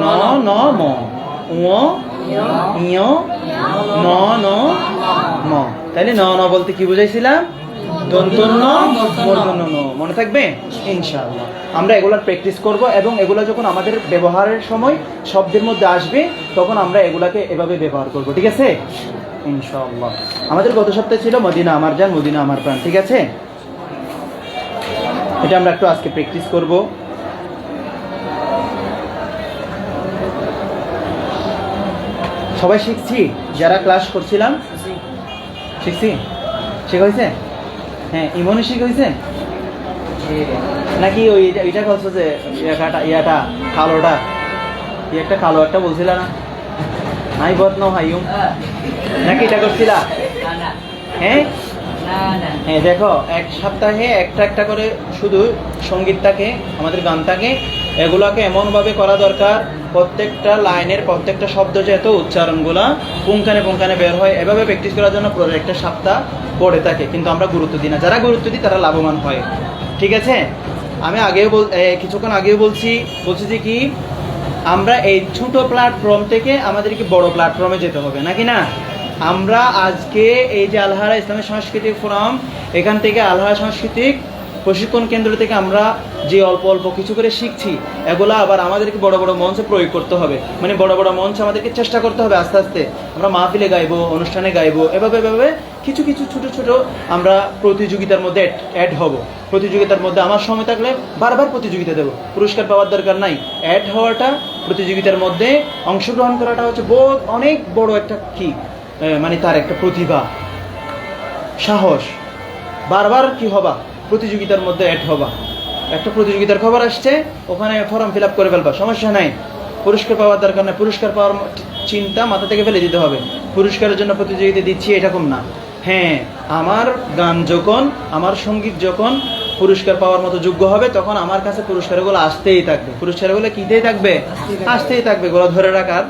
ন ন ম উ ইয় ন ন ম তাহলে ন ন বলতে কি বুঝাইছিলাম? দন্তন্য মূর্ধন্য ন মনে থাকবে? ইনশাআল্লাহ। আমরা এগুলার প্র্যাকটিস করব এবং এগুলো যখন আমাদের ব্যবহারের সময় শব্দের মধ্যে আসবে তখন আমরা এগুলাকে এভাবে ব্যবহার করব ঠিক আছে? ইনশাআল্লাহ। আমাদের গত সপ্তাহে ছিল মদিনা আমার যান মদিনা আমার প্রাণ ঠিক আছে? এটা আমরা একটু আজকে প্র্যাকটিস করব। সবাই শিখছি, যারা ক্লাস করছিলাম। শিখছি? শিখ হয়েছে? হ্যাঁ ইমনই শিখ হয়েছে? নাকি ওই এটা বলছো যে, ইয়াটা ইয়াটা কালোটা। কি একটা কালো একটা বলছিল না? নাই বত নো হাইম নাকি এটা করছিলা? হ্যাঁ? হ্যাঁ দেখো, এক সপ্তাহে একটা একটা করে শুধু সঙ্গীতটাকে, আমাদের গানটাকে এগুলাকে এমনভাবে করা দরকার, প্রত্যেকটা লাইনের প্রত্যেকটা শব্দ যেহেতু উচ্চারণগুলা পুঙ্খানে পুঙ্খানে বের হয়, এভাবে প্র্যাকটিস করার জন্য পুরো একটা সপ্তাহ পড়ে থাকে, কিন্তু আমরা গুরুত্ব দিই না। যারা গুরুত্ব দিই, তারা লাভবান হয়। ঠিক আছে? আমি আগেও বল কিছুক্ষণ আগেও বলছি বলছি যে কি, আমরা এই ছোট প্ল্যাটফর্ম থেকে আমাদেরকে বড় প্ল্যাটফর্মে যেতে হবে, নাকি না? আমরা আজকে এই যে আলহারা ইসলামিক সাংস্কৃতিক ফোরাম এখান থেকে আলহারা সাংস্কৃতিক প্রশিক্ষণ কেন্দ্র থেকে আমরা যে অল্প অল্প কিছু করে শিখছি, এগুলো আবার আমাদেরকে বড় বড় মঞ্চে প্রয়োগ করতে হবে। মানে বড় বড় মঞ্চ আমাদেরকে চেষ্টা করতে হবে আস্তে আস্তে। আমরা মাহফিলে গাইবো, অনুষ্ঠানে গাইবো, এভাবে এভাবে কিছু কিছু ছোট ছোট আমরা প্রতিযোগিতার মধ্যে অ্যাড হব। প্রতিযোগিতার মধ্যে আমার সময় থাকলে বারবার প্রতিযোগিতা দেবো। পুরস্কার পাওয়ার দরকার নাই। অ্যাড হওয়াটা, প্রতিযোগিতার মধ্যে অংশগ্রহণ করাটা হচ্ছে বহু অনেক বড় একটা কি মানে তার একটা প্রতিভা। সাহস। বারবার কি হবা? প্রতিযোগিতার মধ্যে অ্যাড হবা। একটা প্রতিযোগিতার খবর আসছে, ওখানে ফর্ম ফিল আপ করে ফেলবা। সমস্যা নাই। পুরস্কার পাওয়ার দরকার নাই। পুরস্কার পাওয়ার চিন্তা মাথা থেকে ফেলে দিতে হবে। পুরস্কারের জন্য প্রতিযোগিতা দিচ্ছি এরকম না। হ্যাঁ আমার গান যখন, আমার সংগীত যখন পুরস্কার পাওয়ার মতো যোগ্য হবে, তখন আমার কাছে পুরস্কারগুলো আসতেই থাকবে। পুরস্কারগুলো কিতেই থাকবে? আসতেই থাকবে। গোলা ধরে রাখার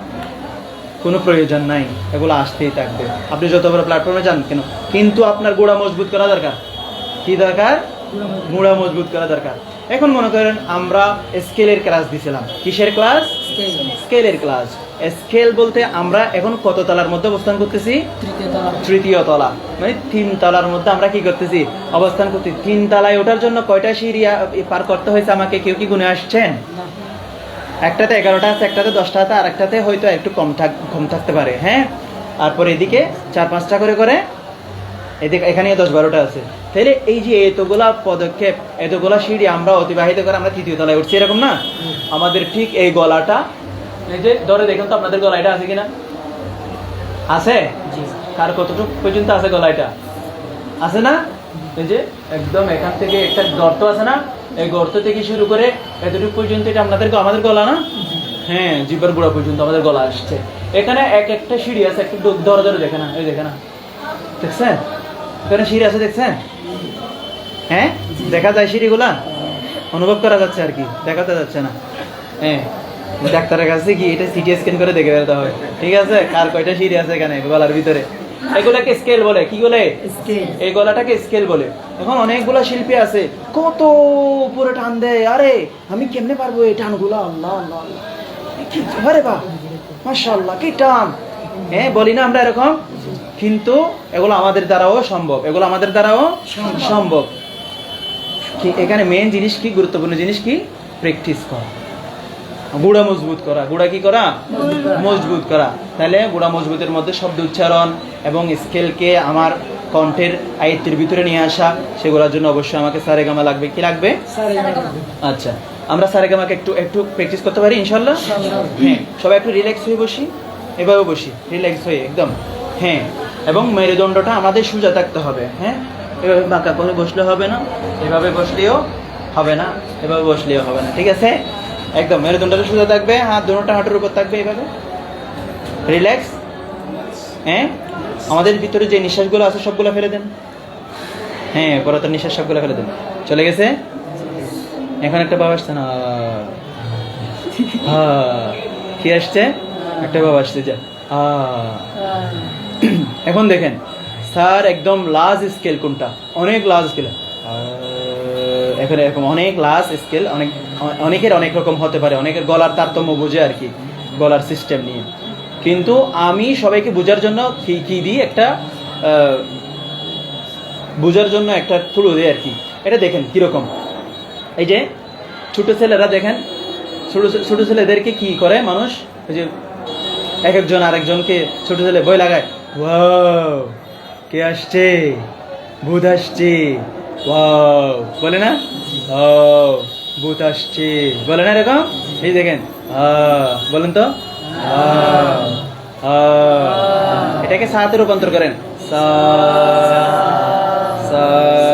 কোনো প্রয়োজন নাই। এগুলো আসতেই থাকবে। আপনি যত বড় প্ল্যাটফর্মে যান কেন? কিন্তু আপনার গোড়া মজবুত করা দরকার। কি দরকার? গোড়া মজবুত করা দরকার। এখন মনে করেন আমরা স্কেলের ক্লাস দিছিলাম। কিসের ক্লাস? স্কেলের ক্লাস। স্কেল বলতে আমরা এখন কত তলার মধ্যে অবস্থান করতেছি? তৃতীয় তলা। মানে তিন তলার মধ্যে আমরা কি করতেছি? অবস্থান করতেছি। তিন তলায় ওঠার জন্য কয়টা সিঁড়ি পার করতে হয়েছে আমাকে? কেউ কি গুনে আসছেন? একটাতে এগারোটা আছে একটাতে দশটা আছে আর একটাতে হয়তো একটু কম থাক কম থাকতে পারে হ্যাঁ? তারপর এদিকে চার পাঁচটা করে করে এদিকে এখানে দশ বারোটা আছে। তাহলে এই যে এতগুলা পদক্ষেপ এতগুলা সিঁড়ি আমরা অতিবাহিত করে আমরা তৃতীয় তলায় উঠছি এরকম না? আমাদের ঠিক এই গলাটা এই যে ধরে দেখুন তো আপনাদের গলাটা আছে কিনা? আছে? কার কতটুকু পর্যন্ত আছে গলাটা আছে না? এই যে একদম এখান থেকে একটা গর্ত আছে না? এই গর্ত থেকে শুরু করে এতটুকু পর্যন্ত এটা আপনাদের আমাদের গলা না? হ্যাঁ জিব্বার গোড়া পর্যন্ত আমাদের গলা আসছে। এখানে এক একটা সিঁড়ি আছে একটু ধরে ধরে দেখে না এই দেখে না। দেখছেন? এখানে সিঁড়ি আছে দেখছেন? হ্যাঁ? দেখা যায় সিঁড়িগুলা? অনুভব করা যাচ্ছে আর কি দেখাতে যাচ্ছে না। হ্যাঁ ডাক্তারের কাছে কি এটা সিটি স্ক্যান করে দেখে ফেলতে হবে। ঠিক আছে? কার কয়টা সিঁড়ি আছে এখানে গলার ভিতরে? এগুলাকে স্কেল বলে কি বলে? এই গলাটাকে স্কেল বলে। এখন অনেকগুলা শিল্পী আছে কত উপরে টান দেয়। আরে আমি কেমনে পারব এই টানগুলো? আল্লাহ আল্লাহ আল্লাহ। কি আরে বা মাশাআল্লাহ কি টান। হ্যাঁ বলি না আমরা এরকম? কিন্তু এগুলো আমাদের দ্বারাও সম্ভব। এগুলো আমাদের দ্বারাও সম্ভব। কি এখানে মেন জিনিস কি গুরুত্বপূর্ণ জিনিস কি? প্র্যাকটিস করা। গুড়া মজবুত করা। গুড়া কি করা? মজবুত। করা। তাহলে গুড়া মজবুতের মধ্যে শব্দ উচ্চারণ এবং স্কেলকে আমার কণ্ঠের আয়ত্তের ভিতরে নিয়ে আসা সেগুলোর জন্য অবশ্যই আমাকে সারেগামা লাগবে। কি লাগবে? আচ্ছা আমরা সারেগামাকে একটু একটু প্র্যাকটিস করতে পারি ইনশাল্লাহ হ্যাঁ সবাই একটু রিল্যাক্স হয়ে বসি। এভাবে বসি। রিল্যাক্স হয়ে একদম। হ্যাঁ। এবং মেরুদণ্ডটা আমাদের সোজা থাকতে হবে হ্যাঁ? এভাবে বাঁকা করে বসলে হবে না, এভাবে বসলেও হবে না, এভাবে বসলেও হবে না, ঠিক আছে? একদম, মেরুদণ্ডটা সোজা থাকবে, হাত দুটোটা হাঁটুর উপর থাকবে এভাবে। রিল্যাক্স হ্যাঁ? আমাদের ভিতরে যে নিঃশ্বাসগুলো আছে, সবগুলো ফেলে দেন। হ্যাঁ পরে পরাতার নিঃশ্বাস সবগুলো ফেলে দেন। চলে গেছে? এখন একটা বাবা আসছে না। কি আসছে? একটা বাবা আসছে, যা। আহ। এখন দেখেন, স্যার একদম লার্জ স্কেল কোনটা? অনেক লার্জ স্কেল এখন এরকম অনেক লাস স্কেল অনেক, অনেকের অনেক রকম হতে পারে, অনেকের গলার তারতম্য বোঝে আর কি, গলার সিস্টেম নিয়ে। কিন্তু আমি সবাইকে বোঝার জন্য কি কি দিই একটা বোঝার জন্য একটা থ্রু দিই আর কি। এটা দেখেন কীরকম। এই যে, ছোটো ছেলেরা দেখেন, ছোটো ছোট ছেলেদেরকে কি করে মানুষ? ওই যে এক একজন আরেকজনকে ছোটো ছেলে বই লাগায়। ওয়াও কে আসছে? ভূত আসছে। ওয়াও বলে না? ও ভূত আসছে। বলে না এরকম? এই দেখেন। আহ, বলেন তো? আহ, আহ। এটাকে সাথে রূপান্তর করেন। সা সা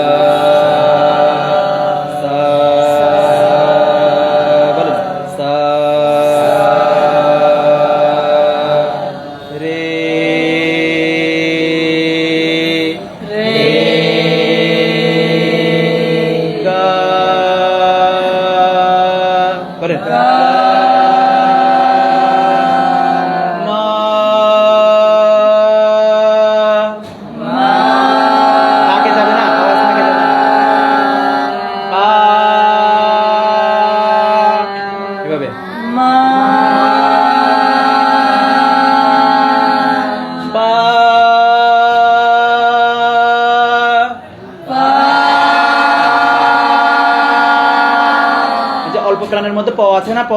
প আছে না প?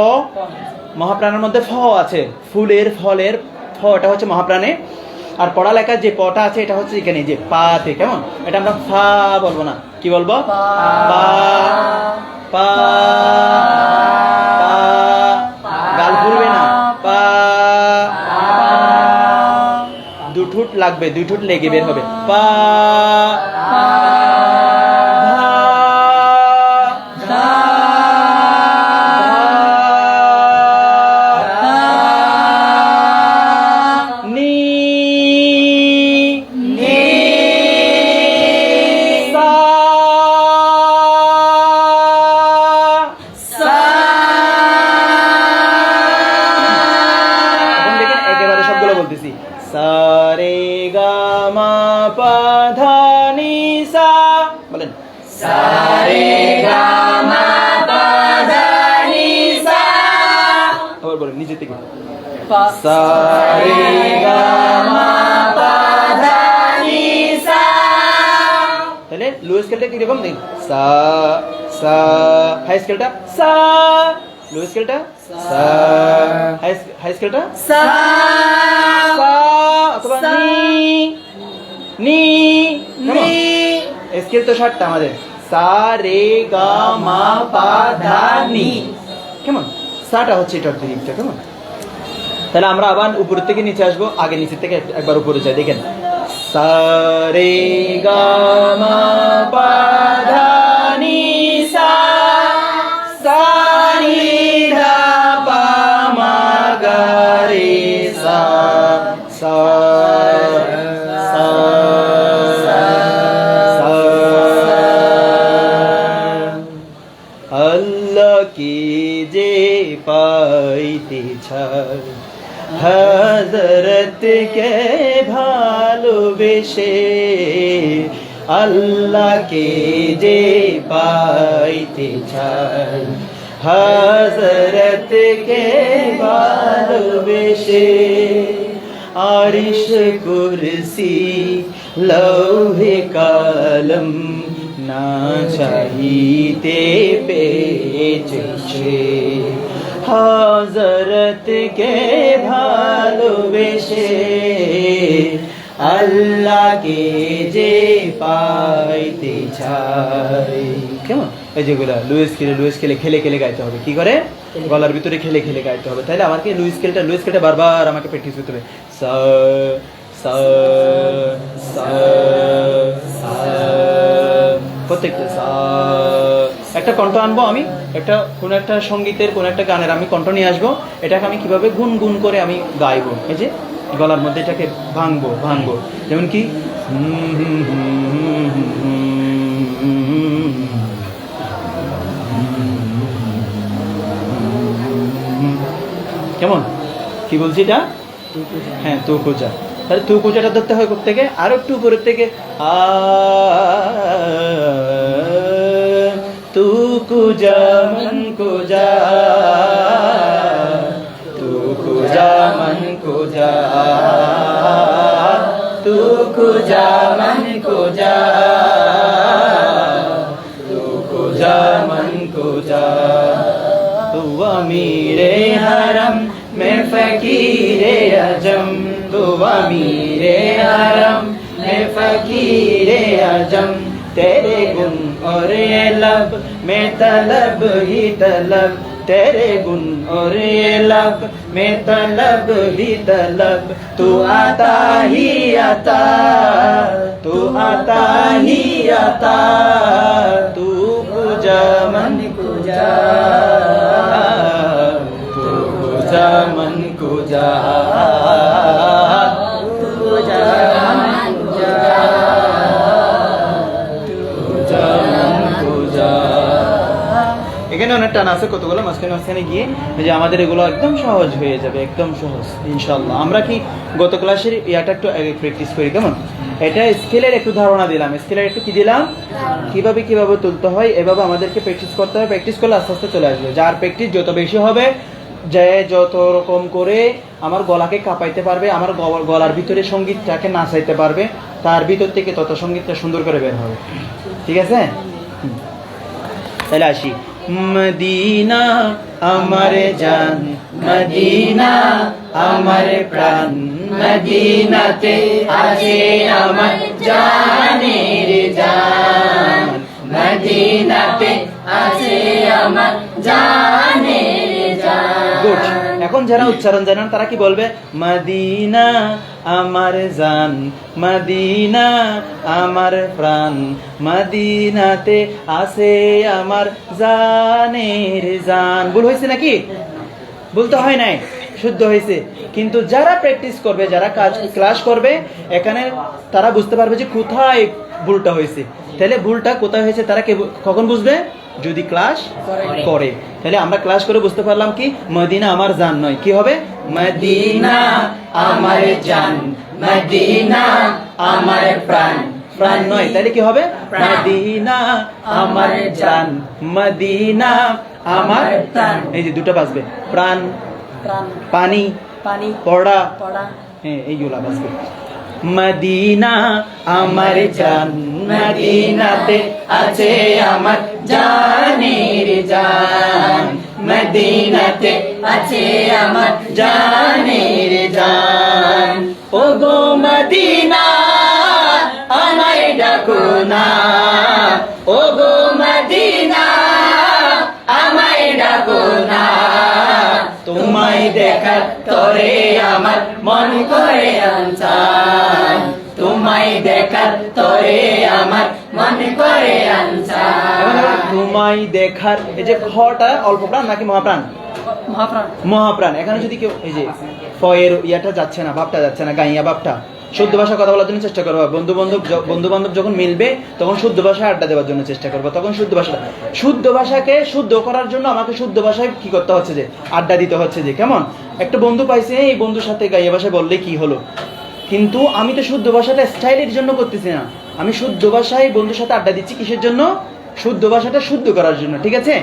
মহাপ্রাণের মধ্যে ফ আছে। ফুলের ফলের ফ এটা হচ্ছে মহাপ্রাণে। আর পড়ালেখার যে পটা আছে এটা হচ্ছে এখানে যে পাতে কেমন? এটা আমরা ফা বলব না। কি বলব? পা। পা। পা। গাল ফুলবে না। পা। দু ঠুট লাগবে দুই ঠুট লেগে বের হবে। পা। সা রে গা মা পা ধা নি সা তাহলে লো স্কেলটা কীরকম দেখ সা সা হাই স্কেলটা সা লো স্কেলটা সা হাই হাই স্কেলটা সা সা অথবা নি নি নি। স্কেল তো সাতটা আমাদের। সা রে গা মা পা ধা নি। কেমন? সাটা হচ্ছে এটার দিকটা কেমন? তাহলে আমরা আবার উপর থেকে নিচে আসব, আগে নিচের থেকে একবার উপরে যাই, দেখেন। সারে গামা হজরতকে ভালোবেসে আল্লাহকে যে পাইতে ছাড় হজরতকে ভালোবেসে আরিশ কুরসি, লৌহে কালম না চাহিতে পেয়েছে হজরত কে ভালোবেসে লুইস খেলে লুইস খেলটা বারবার আমাকে প্র্যাকটিস করতে হবে। প্রত্যেকটা সা। একটা কণ্ঠ আনব আমি? একটা, কোন একটা সঙ্গীতের, কোন একটা গানের আমি কণ্ঠ নিয়ে আসব। এটাকে আমি কীভাবে গুন গুন করে আমি গাইবো? এই যে গলার মধ্যে এটাকে ভাঙবো ভাঙবো। যেমন কি? কেমন? কি বলছি এটা? হ্যাঁ তো খোঁজা তাহলে তু কোচাটা ধরতে হয় থেকে আর একটু উপরের থেকে। আ তু কুজা মন কুজা তু কুজা মন मन कुजा तू कुजा मन कुजा तू कुजा मन कुजा तू अमीरे हरम मैं फकीरे अजम तू अमीरे हरम मैं फकीरे अजम तेरे गुण और ये लब मैं तलब ही तलब तेरे गुण और ये लब में तलब ही तलब। तू आता ही आता, तू आता ही आता। तू पूजा मन पूजा, तू पूजा मन पूजा। এখানে অনেক টান আছে কতগুলো? মাঝখানে মাঝখানে গিয়ে যে আমাদের এগুলো একদম সহজ হয়ে যাবে, একদম সহজ ইনশাল্লাহ আমরা কি গত ক্লাসের ইয়াটা একটু প্র্যাকটিস করি, কেমন? এটা স্কেলের একটু ধারণা দিলাম। স্কেলের একটু কি দিলাম? কীভাবে কীভাবে তুলতে হয়, এভাবে আমাদেরকে প্র্যাকটিস করতে হবে প্র্যাকটিস করলে আস্তে আস্তে চলে আসবে। যার প্র্যাকটিস যত বেশি হবে, যে যত রকম করে আমার গলাকে কাঁপাইতে পারবে, আমার গলার ভিতরে সঙ্গীতটাকে নাচাইতে পারবে, তার ভিতর থেকে তত সঙ্গীতটা সুন্দর করে বের হবে। ঠিক আছে? তাহলে আসি। মদিনা আমার জান মদিনা আমার প্রাণ মদিনাতে আছে আমার জানের জান মদিনাতে আছে আমার জানের জান গুড এখন যারা উচ্চারণ জানেন তারা কি বলবে? মদিনা, আমার জান, মদিনা, আমার প্রাণ, মদিনাতে আছে আমার জানের জান। ভুল হয়েছে নাকি? বলতে হয় নাই, শুদ্ধ হয়েছে। কিন্তু যারা প্র্যাকটিস করবে, যারা কাজ ক্লাস করবে, এখানে তারা বুঝতে পারবে যে কোথায় ভুলটা হয়েছে। তাহলে ভুলটা কোথায় হয়েছে, তারা কখন বুঝবে? যদি ক্লাস করে। তাহলে আমরা ক্লাস করে বুঝতে পারলাম কি? মদিনা আমার জান নয়। কি হবে? মদিনা আমার জান। মদিনা আমার প্রাণ। প্রাণ নয়। তাহলে কি হবে? মদিনা আমার জান। মদিনা আমার এই যে দুটো বাজবে। প্রাণ পানি পানি পড়া। পড়া। হ্যাঁ এইগুলা বাজবে। মদিনা, আমার জান মদিনাতে আছে আমার জানের জান। মদিনাতে আছে আমার জানের জান। ও গো মদিনা, আমায় ডাকো না। ও তোমায় দেখার তরে আমার মন করে আনসান তোমায় দেখার তরে আমার মন করে আনসান তোমায় দেখার এই যে খটা অল্প প্রাণ নাকি মহাপ্রাণ? মহাপ্রাণ। এখানে যদি কেউ এই যে, ফয়ের ইয়াটা যাচ্ছে না ভাবটা যাচ্ছে না, গাইয়া ভাবটা শুদ্ধ ভাষা কথা বলার জন্য চেষ্টা করব। বন্ধু বান্ধব বন্ধু বান্ধব যখন মিলবে, তখন শুদ্ধ ভাষায় আড্ডা দেওয়ার জন্য চেষ্টা করব। তখন শুদ্ধ ভাষা শুদ্ধ ভাষাকে শুদ্ধ করার জন্য আমাকে শুদ্ধ ভাষায় কি করতে হচ্ছে যে, আড্ডা দিতে হচ্ছে যে, কেমন? একটা বন্ধু পাইছে, এই বন্ধুর সাথে গাইয়া ভাষায় বললে কি হলো? কিন্তু আমি তো শুদ্ধ ভাষাটা স্টাইলের জন্য করতেছি না। আমি শুদ্ধ ভাষায় বন্ধুর সাথে আড্ডা দিচ্ছি কিসের জন্য? শুদ্ধ ভাষাটা শুদ্ধ করার জন্য, ঠিক আছে?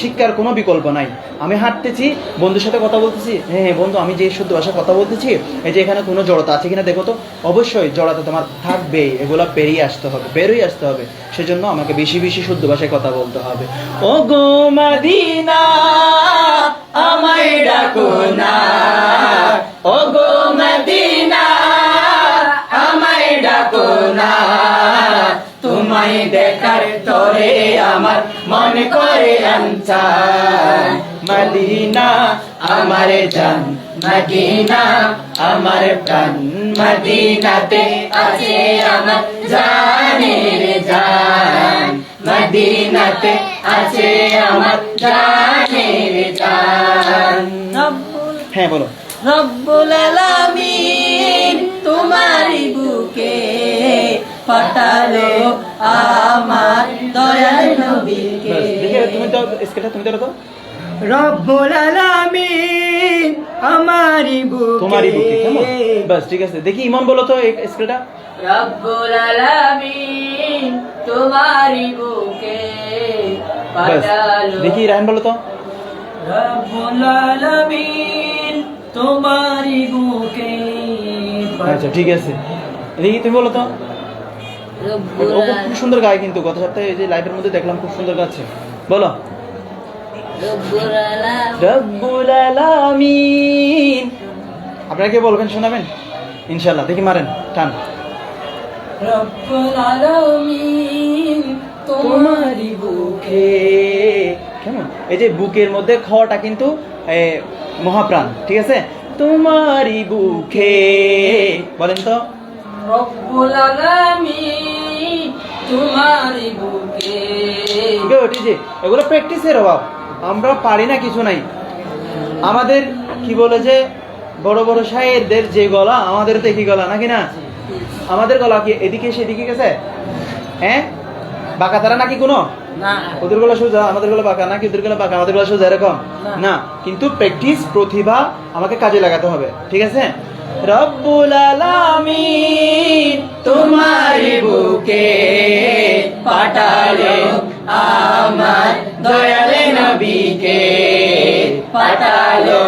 শিক্ষার কোনো বিকল্প নাই। আমি হাঁটতেছি, বন্ধুর সাথে কথা বলতেছি হ্যাঁ হ্যাঁ বন্ধু, আমি যে শুদ্ধ ভাষায় কথা বলতেছি, এই যে এখানে কোনো জড়তা আছে কিনা দেখো তো, অবশ্যই জড়তা তোমার থাকবেই এগুলো পেরিয়ে আসতে হবে বেরোই আসতে হবে, সেজন্য আমাকে বেশি বেশি শুদ্ধ ভাষায় কথা বলতে হবে। ও গো মাদিনা, আমায় ডাকো না। ও গো মদিনা, আমায় ডাকো না। তোমায় দেখার তরে আমার মন করে আনসান মদিনা আমার জান মদিনা আমার প্রাণ। মদিনাতে আছে আমার জানের জান। মদিনাতে আছে আমার জানের জান। হ্যাঁ বলো। রব্বুল আলামিন তোমারই বুকে পাঠালো আমার দয়াল নবীকে। তুমি তো স্কেলটা তুমি তো রাখো রব্বুল আলামিন আমারই বুকে। তোমারই বুকে কেমন? বাস ঠিক আছে দেখি ইমন বলো তো স্কেলটা। রব্বুল আলামিন বুকে দেখি রায়ন বলো তো। রব্বুল আলামিন তোমারই বুকে আচ্ছা ঠিক আছে দেখি তুমি বলো তো। খুব সুন্দর গায় কিন্তু গত সপ্তাহে এই যে লাইভের মধ্যে দেখলাম খুব সুন্দর গাচ্ছে। বলো। রব্বুল আলামিন আপনারা কে বলবেন শোনাবেন? ইনশাল্লাহ দেখি মারেন টান। রব্বুল আলামিন বুকে। কেমন? এই যে বুকের মধ্যে খটা কিন্তু মহাপ্রাণ ঠিক আছে? তোমারই বুকে। বলেন তো। রব্বুল আলামিন তোমারই বুকে। গুড এগুলো প্র্যাকটিসের অভাব। আমরা পারি না কিছু নাই। আমাদের কি বলে যে বড় বড় শায়েরদের যে গলা আমাদের তো একই গলা নাকি না? আমাদের গলা কি এদিকে সেদিকে গেছে? হ্যাঁ? বাঁকা তারা নাকি কোনো? ওদের গলা সোজা আমাদের গলা বাঁকা নাকি ওদের গলা বাঁকা আমাদের গলা সোজা এরকম। না কিন্তু প্র্যাকটিস প্রতিভা আমাকে কাজে লাগাতে হবে। ঠিক আছে? রব্বুল আলামিন তোমারই বুকে পাঠালে আমার দয়ালে নবীকে। পাঠালো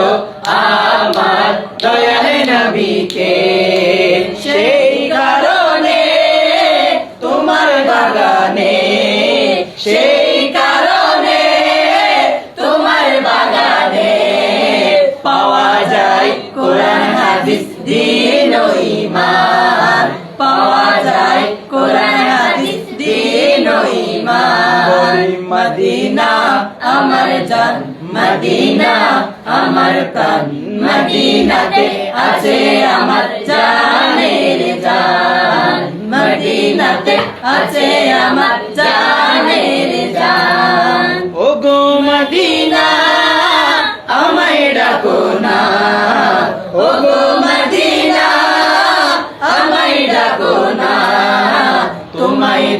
আমার দয়ালে নবীকে। সেই কারণে তোমার বাগানে, সেই পাওয়া যায় কোরআন হাদিস দিন ও ঈমান। মদিনা আমার জান মদিনা আমার প্রাণ। মদিনাতে আছে আমার জানের জান। মদিনাতে আছে আমার জানের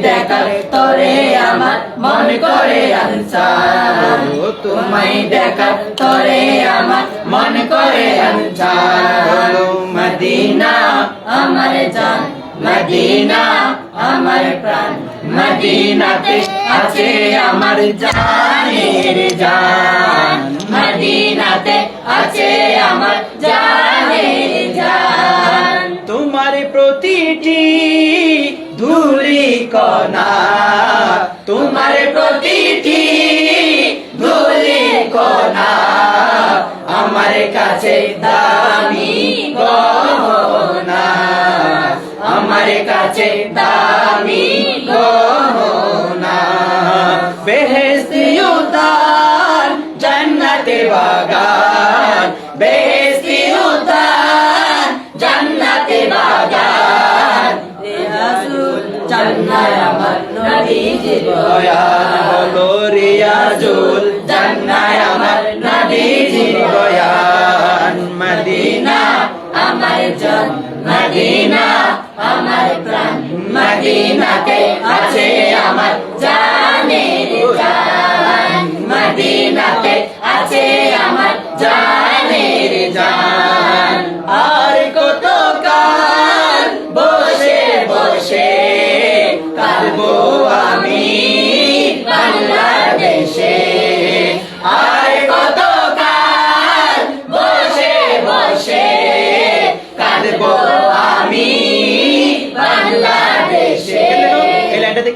দেখার তরে আমার মন করে আনসার। তোমায় দেখার তরে আমার মন করে আনসার। মদিনা, আমার জান, মদিনা, আমার প্রাণ। মদিনাতে আছে আমার জানের জান। মদিনাতে আছে আমার জানের জান। তোমার প্রতিটি ধুলি কণা তোমার প্রতিটি ধুলি কণা আমার কাছে দামি গহনা। আমার কাছে দামি গহনা। বেহেস্তি উতার জান্নাতে বাগান। বেহেস্তি আমার বয়ান হলো রিয়াজুল জান্নায় আমার নবীজির বয়ান, মদিনা, আমার জান, মদিনা, আমার প্রাণ, মদিনাতে আছে আমার জানের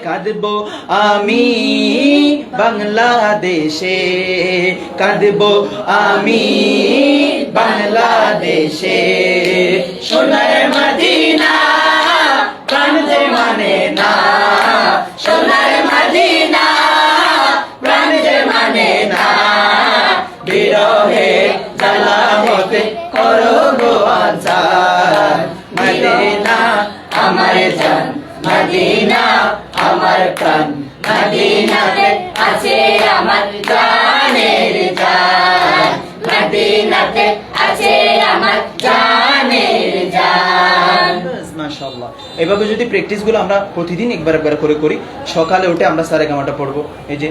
কাঁদবো আমি বাংলাদেশে। কাঁদবো আমি বাংলাদেশে। সোনার মদিনা প্রাণ মানে না। আমার আছে আমার জানের জান আছে আমার জানের জান এভাবে যদি প্র্যাকটিসগুলো আমরা প্রতিদিন একবার একবার করে করি, সকালে উঠে আমরা সারে গামাটা পড়ব। এই যে,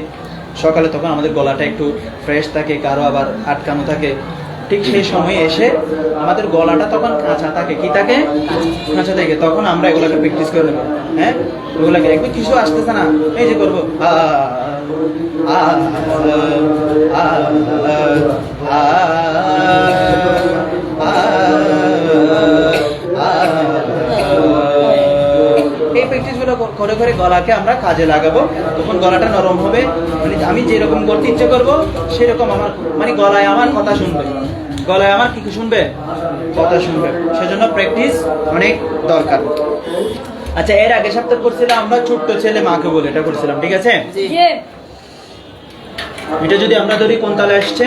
সকালে তখন আমাদের গলাটা একটু ফ্রেশ থাকে, কারও আবার আটকানো থাকে। ঠিক সেই সময়ে এসে আমাদের গলাটা তখন কাঁচা থাকে কি থাকে কাঁচা থাকে তখন আমরা এগুলোকে প্র্যাকটিস করে দেবো হ্যাঁ এগুলোকে একদম কিছু আসতেছে না এই যে করব আ আ আ আ প্র্যাকটিসগুলো করে করে গলাকে আমরা কাজে লাগাবো। তখন গলাটা নরম হবে। মানে আমি যেরকম করতে ইচ্ছে করব সেরকম আমার মানে গলায় আমার কথা শুনবে। গলায় আমার কি শুনবে? কথা শুনবে। সেজন্য প্র্যাকটিস অনেক দরকার। আচ্ছা এর আগে সপ্তাহ করছিলাম আমরা ছোট্ট ছেলে মাকে বলে এটা করছিলাম ঠিক আছে? এটা যদি আমরা ধরি কোন তালে আসছে?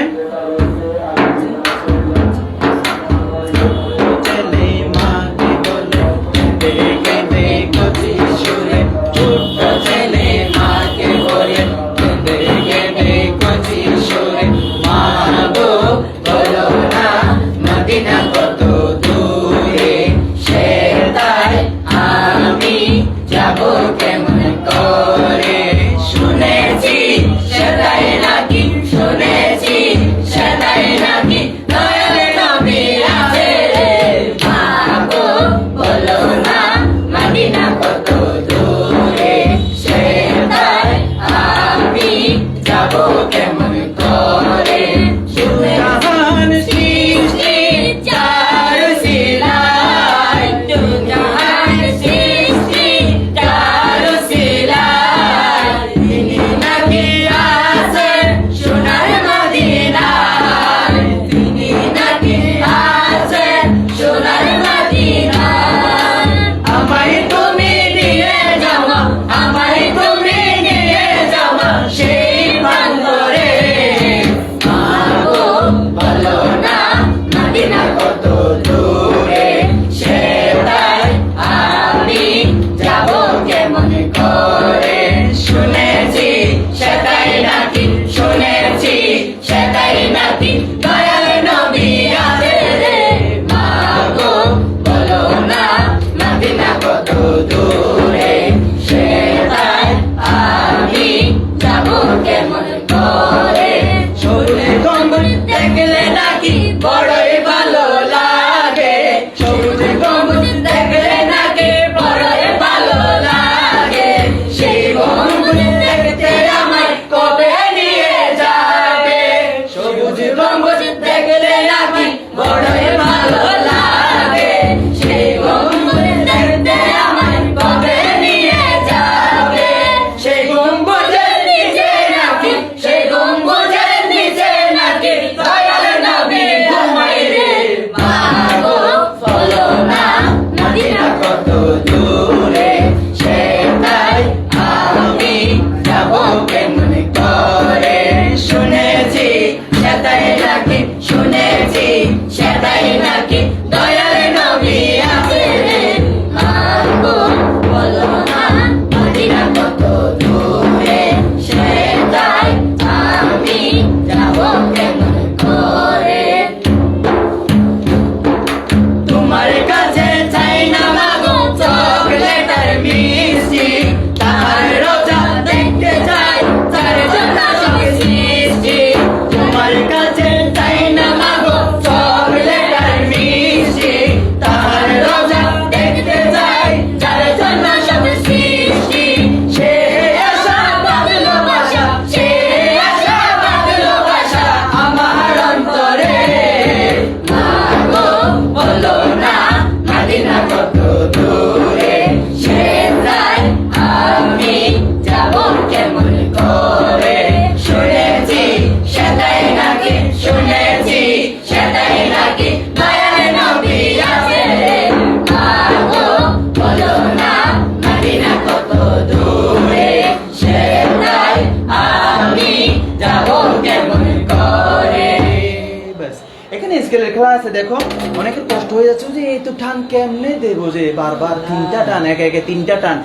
টান কেমনে দেবো যে বারবার তিনটা টান, একে একে তিনটা টান?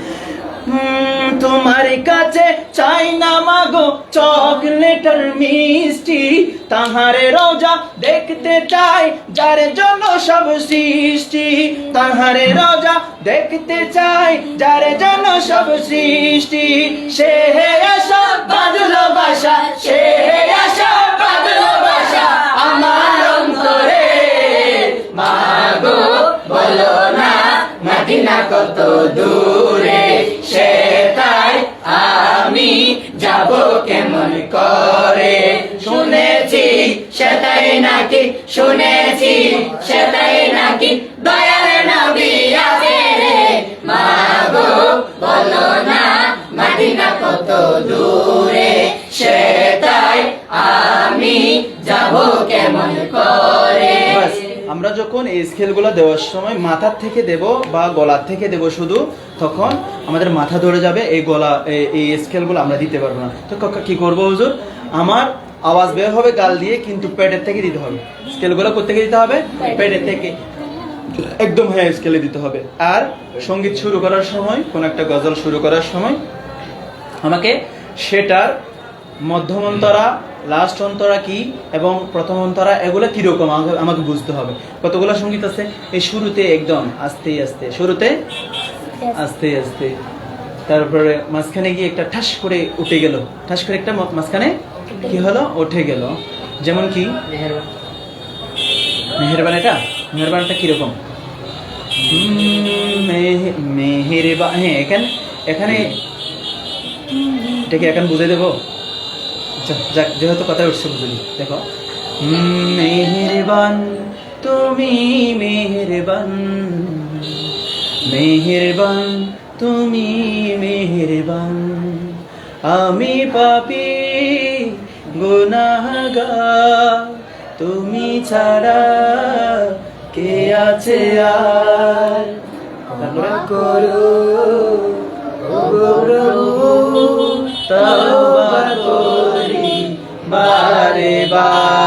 তোমার কাছে চাই না মাগো চকলেটের মিষ্টি, তাহারে রোজা দেখতে চাই, যার জন্য সব সৃষ্টি। তাহারে রোজা দেখতে চাই, যার জন্য সব সৃষ্টি। সে আশা বাদল বাসা, সে আশা বাদল না কত দূরে, সে তাই আমি যাব কেমন করে? শুনেছি সেটাই নাকি, শুনেছি সেটাই নাকি, দয়ার নবী আছে রে। মা গো বলো না। মাদিনা কত দূরে, সেটাই আমি যাব কেমন করে। আমরা যখন এই স্কেলগুলো দেওয়ার সময় মাথার থেকে দেব বা গলার থেকে দেব শুধু, তখন আমাদের মাথা ধরে যাবে এই গলা, এই- স্কেলগুলো আমরা দিতে পারব না। তো কি করব হুজুর? আমার আওয়াজ বের হবে গাল দিয়ে, কিন্তু পেটের থেকে দিতে হবে। স্কেলগুলো কোথেকে দিতে হবে? পেটের থেকে। একদম হ্যাঁ স্কেলে দিতে হবে। আর সংগীত শুরু করার সময়, কোন একটা গজল শুরু করার সময় আমাকে সেটার মধ্যম অন্তরা লাস্ট অন্তরা কি এবং প্রথম অন্তরা, এগুলো কীরকম? আমাকে- বুঝতে হবে। কতগুলো সংগীত আছে? এই শুরুতে একদম, আস্তে আস্তে, শুরুতে? আস্তে আস্তে। তারপরে মাঝখানে গিয়ে একটা ঠাস করে উঠে গেল। ঠাস করে একটা মাঝখানে কি হলো? উঠে গেল। যেমন কি? মেহেরবান এটা? মেহেরবানটা কীরকম? মেহেরবা হ্যাঁ এখানে এখানে এটা কি এখন বুঝে দেবো? আচ্ছা যাক, যেহেতু কথা উঠছে বুঝলি দেখো। মেহেরবান, তুমি মেহেরবান। মেহেরবান, তুমি মেহেরবান। আমি পাপি, গুনাহগার। তুমি ছাড়া কে আছে আর? করো তওবা করি বারে বার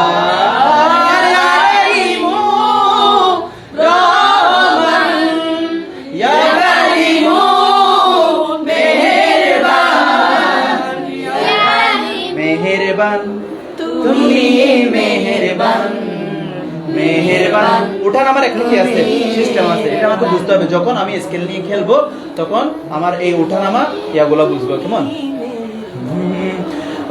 ওঠান আমার এখানে কি আছে? সিস্টেম আছে। এটা আমাকে বুঝতে হবে। যখন আমি স্কেল নিয়ে খেলব, তখন আমার এই ওঠানামা ইয়াগুলো বুঝব, কেমন?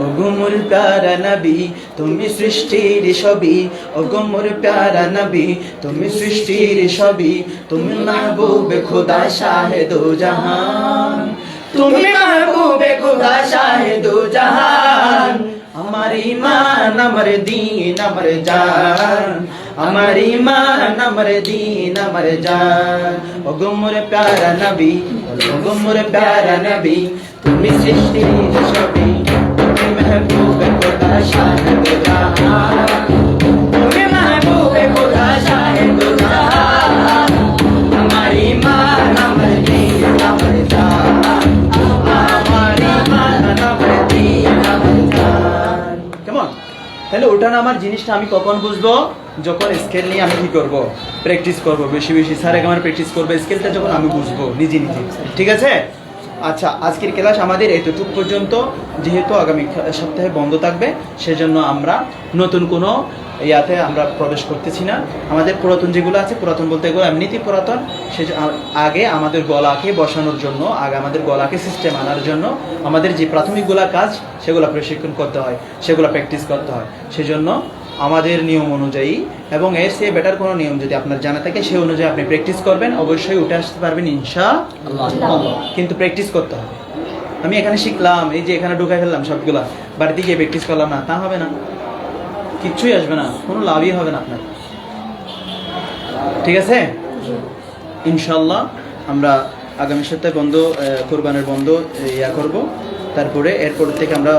ও গুমুর প্যারা নবী, তুমি সৃষ্টির সবই। ও গুমুর প্যারা নবী, তুমি সৃষ্টির সবই। তুমি মাহবুবে খুদা শাহেদো জাহান। তুমি মাহবুবে খুদা শাহেদো জাহান। আমার ইমান আমার দিন, আমার জান। আমার ইমান আমার দিন আমার জান ও গুমুর প্যারা নবী ও গুমুর প্যারা নবী তুমি সৃষ্টির সবই তুমি মেহবুব খোদা শাহিদ আমার আমার ওটা না আমার জিনিসটা আমি কখন বুঝব? যখন স্কেল নিয়ে আমি কী করব? প্র্যাকটিস করব বেশি বেশি। স্যার আমার প্র্যাকটিস করবে স্কেলটা যখন আমি বুঝব, নিজে নিজে। ঠিক আছে? আচ্ছা আজকের ক্লাস আমাদের এতটুকু পর্যন্ত। যেহেতু আগামী সপ্তাহে বন্ধ থাকবে, সেজন্য আমরা নতুন কোনো ইয়াতে আমরা প্রবেশ করতেছি না। আমাদের পুরাতন যেগুলো আছে, পুরাতন বলতে এগুলো এমনিতেই পুরাতন। সে আগে আমাদের গলাকে বসানোর জন্য, আগে আমাদের গলাকে সিস্টেম আনার জন্য আমাদের যে প্রাথমিকগুলা কাজ, সেগুলো প্রশিক্ষণ করতে হয়, সেগুলো প্র্যাকটিস করতে হয়। সেজন্য আমাদের নিয়ম অনুযায়ী এবং এর চেয়ে বেটার কোনো নিয়ম যদি আপনার জানা থাকে, সেই অনুযায়ী আপনি প্র্যাকটিস করবেন। অবশ্যই উঠে আসতে পারবেন ইনশা কিন্তু প্র্যাকটিস করতে হবে। আমি এখানে শিখলাম, এই যে এখানে ঢুকাই ফেললাম সবগুলা। বাড়িতে গিয়ে প্র্যাকটিস করলাম, না, তা হবে না। কিচ্ছুই আসবে না, কোনো লাভই হবে না আপনার। ঠিক আছে? ইনশাল্লাহ আমরা আগামী সপ্তাহে বন্ধ কোরবানের বন্ধ, ইয়া করব। তারপরে এরপর থেকে আমরা